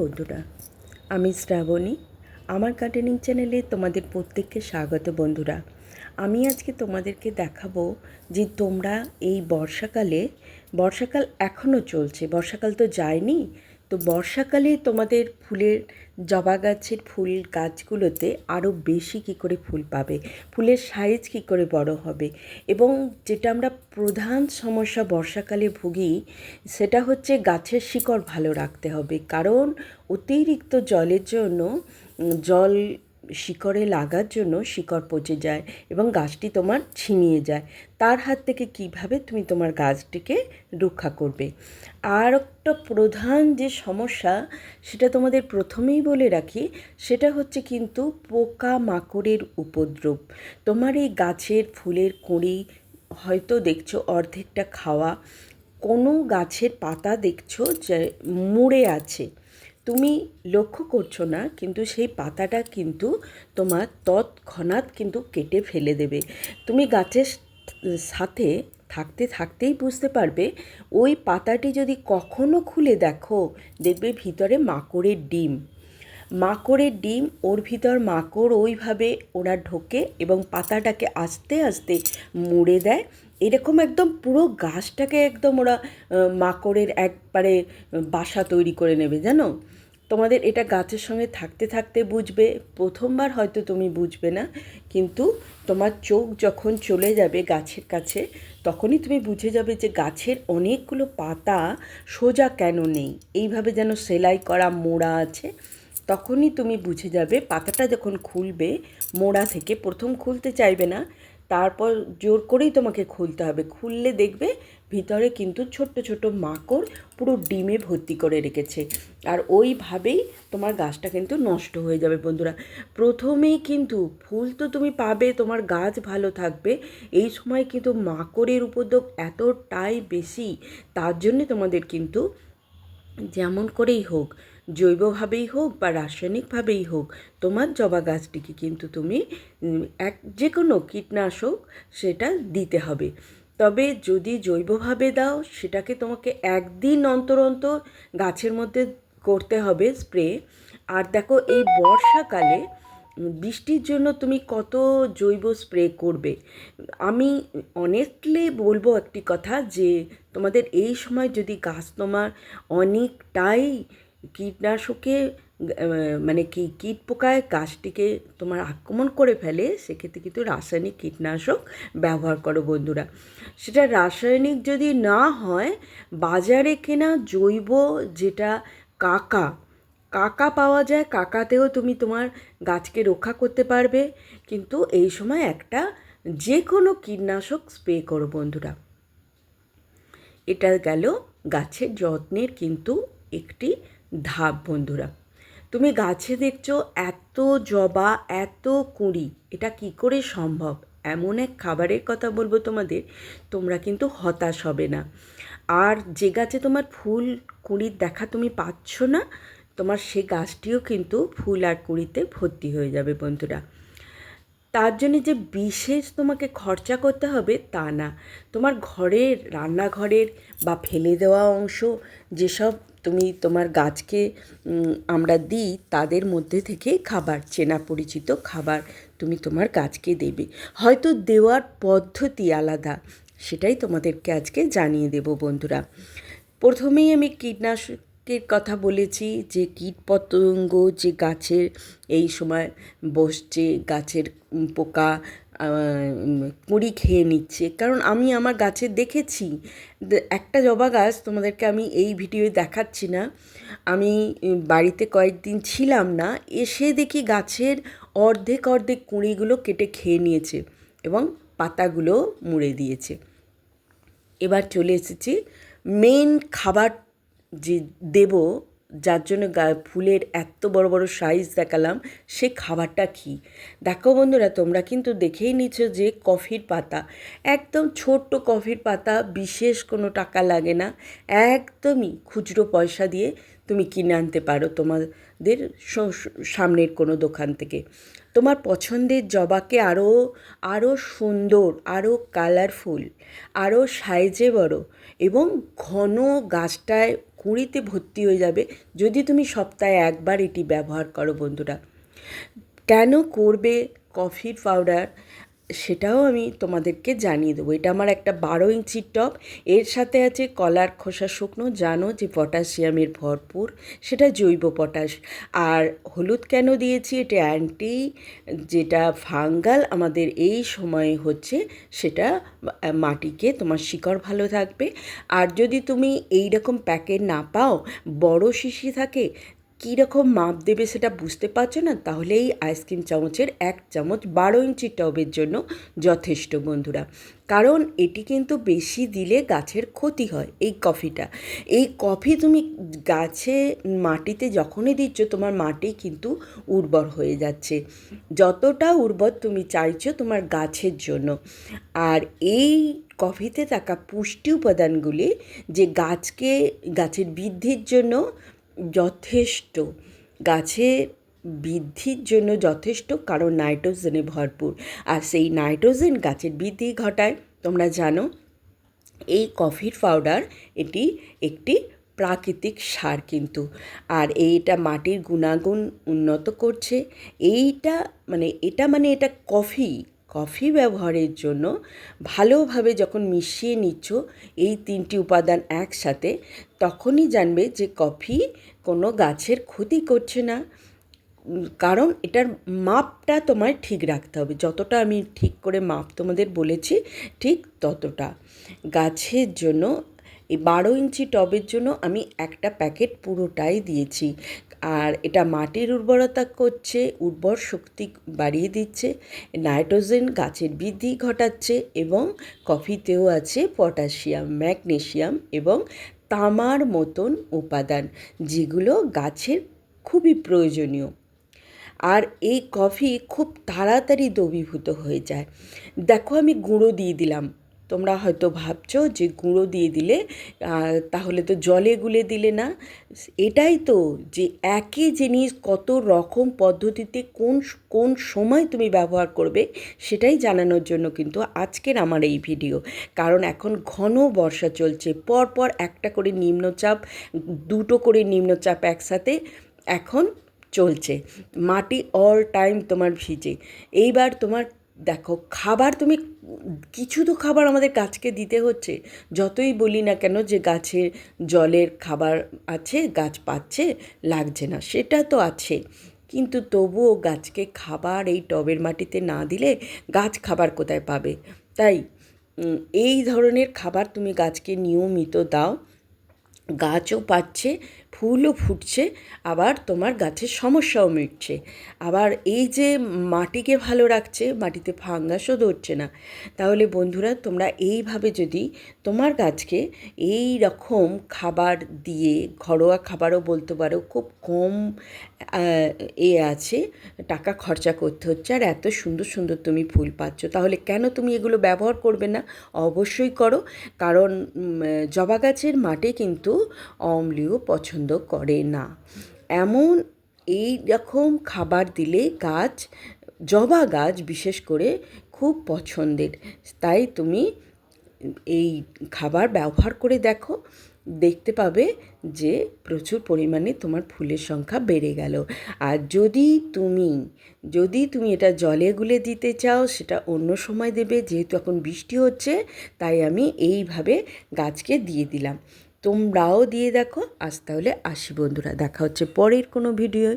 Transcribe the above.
বন্ধুরা, আমি শ্রাবণী। আমার গার্ডেনিং চ্যানেলে তোমাদের প্রত্যেককে স্বাগত বন্ধুরা। আমি আজকে তোমাদেরকে দেখাবো যে তোমরা এই বর্ষাকালে, বর্ষাকাল এখনও চলছে, বর্ষাকাল তো যায়নি তো বর্ষাকালে তোমাদের ফুলের, জবা গাছের ফুল গাছগুলোতে আরও বেশি কি করে ফুল পাবে? ফুলের সাইজ কি করে বড় হবে? এবং যেটা আমরা প্রধান সমস্যা বর্ষাকালে ভুগি, সেটা হচ্ছে গাছের শিকড় ভালো রাখতে হবে। কারণ অতিরিক্ত জলের জন্য জল শিকড়ে লাগার জন্য শিকড় পচে যায় এবং গাছটি তোমার ছিনিয়ে যায়। তার হাত থেকে কীভাবে তুমি তোমার গাছটিকে রক্ষা করবে? আর একটা প্রধান যে সমস্যা, সেটা তোমাদের প্রথমেই বলে রাখি, সেটা হচ্ছে কিন্তু পোকা মাকড়ের উপদ্রব। তোমার এই গাছের ফুলের কুঁড়ি হয়তো দেখছ, অর্ধেকটা খাওয়া। কোনো গাছের পাতা দেখছ যে মুড়ে আছে। তুমি লক্ষ্য করছ না, কিন্তু সেই পাতাটা কিন্তু তোমার তৎক্ষণাৎ কিন্তু কেটে ফেলে দেবে। তুমি গাছের সাথে থাকতে থাকতেই বুঝতে পারবে, ওই পাতাটি যদি কখনো খুলে দেখো, দেখবে ভিতরে মাকড়ের ডিম। মাকড়ের ডিম, ওর ভিতর মাকড় ওইভাবে ওরা ঢোকে এবং পাতাটাকে আস্তে আস্তে মুড়ে দেয়। এরকম একদম পুরো গাছটাকে একদম ওরা মাকড়ের একবারে বাসা তৈরি করে নেবে, জানো? তোমাদের এটা গাছের সঙ্গে থাকতে থাকতে বুঝবে। প্রথমবার হয়তো তুমি বুঝবে না, কিন্তু তোমার চোখ যখন চলে যাবে গাছের কাছে, তখনই তুমি বুঝে যাবে যে গাছের অনেকগুলো পাতা সোজা কেন নেই। এইভাবে যেন সেলাই করা মোড়া আছে, তখনই তুমি বুঝে যাবে পাতাটা যখন খুলবে, মোড়া থেকে প্রথম খুলতে চাইবে না, তারপর জোর করেই তোমাকে খুলতে হবে। খুললে দেখবে ভিতরে কিন্তু ছোট্ট ছোট্ট মাকড় পুরো ডিমে ভর্তি করে রেখেছে। আর ওইভাবেই তোমার গাছটা কিন্তু নষ্ট হয়ে যাবে বন্ধুরা। প্রথমেই কিন্তু ফুল তো তুমি পাবে, তোমার গাছ ভালো থাকবে। এই সময় কিন্তু মাকড়ের উপদ্রব এতটাই বেশি, তার জন্যে তোমাদের কিন্তু যেমন করেই হোক, জৈবভাবেই হোক বা রাসায়নিকভাবেই হোক, তোমার জবা গাছটিকে কিন্তু তুমি এক যে কোনো কীটনাশক সেটা দিতে হবে। তবে যদি জৈবভাবে দাও, সেটাকে তোমাকে একদিন অন্তর অন্তর গাছের মধ্যে করতে হবে স্প্রে। আর দেখো, এই বর্ষাকালে বৃষ্টির জন্য তুমি কত জৈব স্প্রে করবে। আমি অনেকলি বলব একটি কথা যে, তোমাদের এই সময় যদি গাছ তোমার অনেকটাই কীটনাশকে মানে কি কীট পোকায় গাছটিকে তোমার আক্রমণ করে ফেলে, সেক্ষেত্রে কিন্তু রাসায়নিক কীটনাশক ব্যবহার করো বন্ধুরা। সেটা রাসায়নিক যদি না হয়, বাজারে কেনা জৈব যেটা কাকা কাকা পাওয়া যায়, কাকাতেও তুমি তোমার গাছকে রক্ষা করতে পারবে। কিন্তু এই সময় একটা যে কোনো কীটনাশক স্প্রে করো বন্ধুরা। এটা গেল গাছের যত্নের কিন্তু একটি ধাপ বন্ধুরা। তুমি গাছে দেখছ এত জবা, এত কুঁড়ি, এটা কি করে সম্ভব? এমন এক খাবারের কথা বলব তোমাদের, তোমরা কিন্তু হতাশ হবে না। আর যে গাছে তোমার ফুল, কুঁড়ির দেখা তুমি পাচ্ছ না, তোমার সে গাছটিও কিন্তু ফুল আর কুঁড়িতে ভর্তি হয়ে যাবে বন্ধুরা। তার জন্য যে বিশেষ তোমাকে খরচা করতে হবে তা না। তোমার ঘরের রান্নাঘরের বা ফেলে দেওয়া অংশ, যেসব তুমি তোমার গাছকে আমরা দিই, তাদের মধ্যে থেকে খাবার, চেনা পরিচিত খাবার তুমি তোমার গাছকে দেবে। হয়তো দেওয়ার পদ্ধতি আলাদা, সেটাই তোমাদেরকে আজকে জানিয়ে দেব বন্ধুরা। প্রথমেই আমি কীটনাশকের কথা বলেছি, যে কীট পতঙ্গ যে গাছের, এই সময় বসছে গাছের পোকা কুঁড়ি খেয়ে নিচ্ছে। কারণ আমি আমার গাছে দেখেছি একটা জবা গাছ তোমাদেরকে আমি এই ভিডিওয়ে দেখাচ্ছি না। আমি বাড়িতে কয়েকদিন ছিলাম না, এসে দেখি গাছের অর্ধেক অর্ধেক কুঁড়িগুলো কেটে খেয়ে নিয়েছে এবং পাতাগুলো মুড়ে দিয়েছে। এবার চলে এসেছি। মেন খাবার যে দেব যার জন্য ফুলের এত বড় বড় সাইজ দেখালাম, সে খাবারটা কী? দেখো বন্ধুরা, তোমরা কিন্তু দেখেই নিচ্ছ যে কফির পাতা, একদম ছোট্ট কফির পাতা বিশেষ কোনো টাকা লাগে না, একদমই খুচরো পয়সা দিয়ে তুমি কিনে আনতে পারো তোমাদের সামনের কোনো দোকান থেকে। তোমার পছন্দের জবাকে আরও আরও সুন্দর আরও কালারফুল আরও সাইজে বড় এবং ঘন গাছটায় কুঁড়িতে ভর্তি হয়ে যাবে যদি তুমি সপ্তাহে একবার এটি ব্যবহার করো বন্ধুরা। কেন করবে? কফির পাউডার সেটাও আমি তোমাদেরকে জানিয়ে দেবো। এটা আমার একটা বারো ইঞ্চির টপ এর সাথে আছে কলার খোসা শুকনো, জানো যে পটাশিয়ামের ভরপুর, সেটা জৈব পটাশ। আর হলুদ কেন দিয়েছি, এটা অ্যান্টি যেটা ফাঙ্গাল আমাদের এই সময়ে হচ্ছে, সেটা মাটিকে তোমার শিকড় ভালো থাকবে। আর যদি তুমি এই রকম প্যাকেট না পাও, বড় শিশি থাকে রকম মাপ দেবে সেটা বুঝতে পারছ না? তাহলে এই আইসক্রিম চামচের এক চামচ বারো ইঞ্চি টবের জন্য যথেষ্ট বন্ধুরা। কারণ এটি কিন্তু বেশি দিলে গাছের ক্ষতি হয় এই কফিটা। এই কফি তুমি গাছে মাটিতে যখনই দিচ্ছ, তোমার মাটি কিন্তু উর্বর হয়ে যাচ্ছে। যতটা উর্বর তুমি চাইছো তোমার গাছের জন্য। আর এই কফিতে থাকা পুষ্টি উপাদানগুলি যে গাছকে, গাছের বৃদ্ধির জন্য যথেষ্ট। গাছে বৃদ্ধির জন্য যথেষ্ট, কারণ নাইট্রোজেনে ভরপুর। আর সেই নাইট্রোজেন গাছের বৃদ্ধি ঘটায়, তোমরা জানো, এই কফির পাউডার এটি একটি প্রাকৃতিক সার কিন্তু। আর এইটা মাটির গুণাগুণ উন্নত করছে। এইটা মানে এটা মানে এটা কফি। কফি ব্যবহারের জন্য ভালোভাবে যখন মিশিয়ে নিচ্ছ এই তিনটি উপাদান একসাথে, তখনই জানবে যে কফি কোনো গাছের ক্ষতি করছে না। কারণ এটার মাপটা তোমার ঠিক রাখতে হবে। যতটা আমি ঠিক করে মাপ তোমাদের বলেছি, ঠিক ততটা। গাছের জন্য এই বারো ইঞ্চি টবের জন্য আমি একটা প্যাকেট পুরোটাই দিয়েছি। আর এটা মাটির উর্বরতা করছে, উর্বর শক্তি বাড়িয়ে দিচ্ছে, নাইট্রোজেন গাছের বৃদ্ধি ঘটাচ্ছে এবং কফিতেও আছে পটাশিয়াম, ম্যাগনেশিয়াম এবং তামার মতন উপাদান, যেগুলো গাছের খুবই প্রয়োজনীয়। আর এই কফি খুব তাড়াতাড়ি দ্রবীভূত হয়ে যায়। দেখো আমি গুঁড়ো দিয়ে দিলাম। তোমরা হয়তো ভাবছ যে গুঁড়ো দিয়ে দিলে তাহলে তো জলে গুলে দিলে না। এটাই তো যে একই জিনিস কত রকম পদ্ধতিতে কোন কোন সময় তুমি ব্যবহার করবে, সেটাই জানানোর জন্য কিন্তু আজকের আমার এই ভিডিও। কারণ এখন ঘন বর্ষা চলছে, পরপর একটা করে নিম্নচাপ, দুটো করে নিম্নচাপ একসাথে এখন চলছে। মাটি অল টাইম তোমার ভিজে। এইবার তোমার দেখো, খাবার তুমি, কিছু তো খাবার আমাদের গাছকে দিতে হচ্ছে। যতই বলি না কেন যে গাছে জলের খাবার আছে, গাছ পাচ্ছে, লাগছে না, সেটা তো আছে। কিন্তু তবুও গাছকে খাবার এই টবের মাটিতে না দিলে গাছ খাবার কোথায় পাবে? তাই এই ধরনের খাবার তুমি গাছকে নিয়মিত দাও। গাছও পাচ্ছে ফুলও ফুটছে, আবার তোমার গাছের সমস্যাও মিটছে। আবার এই যে মাটিকে ভালো রাখছে, মাটিতে ফাঙ্গাসও ধরছে না। তাহলে বন্ধুরা, তোমরা এইভাবে যদি তোমার গাছকে এই রকম খাবার দিয়ে, ঘরোয়া খাবারও বলতে পারো, খুব কম এ আছে, টাকা খরচা করতে হচ্ছে, আর এত সুন্দর সুন্দর তুমি ফুল পাচ্ছ। তাহলে কেন তুমি এগুলো ব্যবহার করবে না? অবশ্যই করো, কারণ জবা গাছের মাটি কিন্তু অম্লীয় পছন্দ করে না। এমন এই রকম খাবার দিলে গাছ, জবা গাছ বিশেষ করে খুব পছন্দের। তাই তুমি এই খাবার ব্যবহার করে দেখো, দেখতে পাবে যে প্রচুর পরিমাণে তোমার ফুলের সংখ্যা বেড়ে গেল। আর যদি তুমি যদি তুমি এটা জলে গুলে দিতে চাও, সেটা অন্য সময় দেবে, যেহেতু এখন বৃষ্টি হচ্ছে, তাই আমি এইভাবে গাছকে দিয়ে দিলাম। তোমরাও দিয়ে দেখো। আজ তাহলে আসি বন্ধুরা দেখা হচ্ছে পরের কোনো ভিডিওয়।